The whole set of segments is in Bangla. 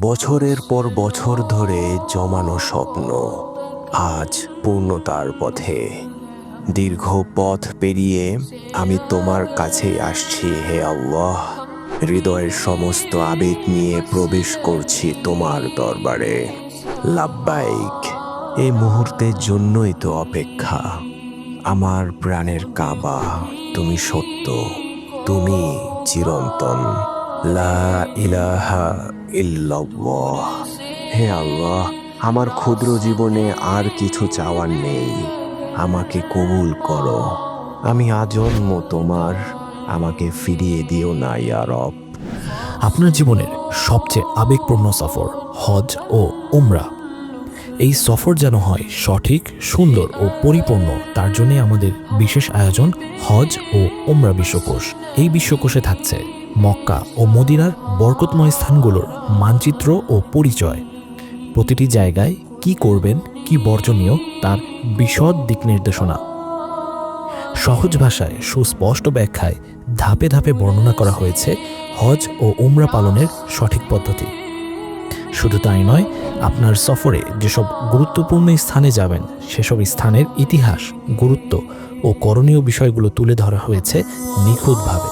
বছরের পর বছর ধরে জমানো স্বপ্ন আজ পূর্ণতার পথে। দীর্ঘ পথ পেরিয়ে আমি তোমার কাছে আসছি হে আল্লাহ। হৃদয়ের সমস্ত আবেগ নিয়ে প্রবেশ করছি তোমার দরবারে। লাব্বাইক, এই মুহূর্তের জন্যই তো অপেক্ষা। আমার প্রাণের কাবা, তুমি সত্য, তুমি চিরন্তন। লা ইলাহা হে আল্লাহ, আমার ক্ষুদ্র জীবনে আর কিছু চাওয়ার নেই। আমাকে কবুল করো। আমি আজন্ম তোমার। আমাকে ফিরিয়ে দিও না ইয়ারব আপনার জীবনের সবচেয়ে আবেগপূর্ণ সফর হজ ও উমরা। এই সফর যেন হয় সঠিক, সুন্দর ও পরিপূর্ণ, তার জন্যে আমাদের বিশেষ আয়োজন হজ ও ওমরা বিশ্বকোষ। এই বিশ্বকোষে থাকছে মক্কা ও মদিনার বরকতময় স্থানগুলোর মানচিত্র ও পরিচয়। প্রতিটি জায়গায় কি করবেন, কি বর্জনীয়, তার বিশদ দিক নির্দেশনা সহজ ভাষায় সুস্পষ্ট ব্যাখ্যায় ধাপে ধাপে বর্ণনা করা হয়েছে হজ ও উমরা পালনের সঠিক পদ্ধতি। শুধু তাই নয়, আপনার সফরে যেসব গুরুত্বপূর্ণ স্থানে যাবেন, সেসব স্থানের ইতিহাস, গুরুত্ব ও করণীয় বিষয়গুলো তুলে ধরা হয়েছে নিখুঁতভাবে।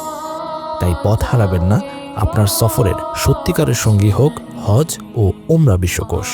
তাই পথ হারাবেন না, আপনার সফরের সত্যিকারের সঙ্গী হোক হজ ও ওমরা বিশ্বকোষ।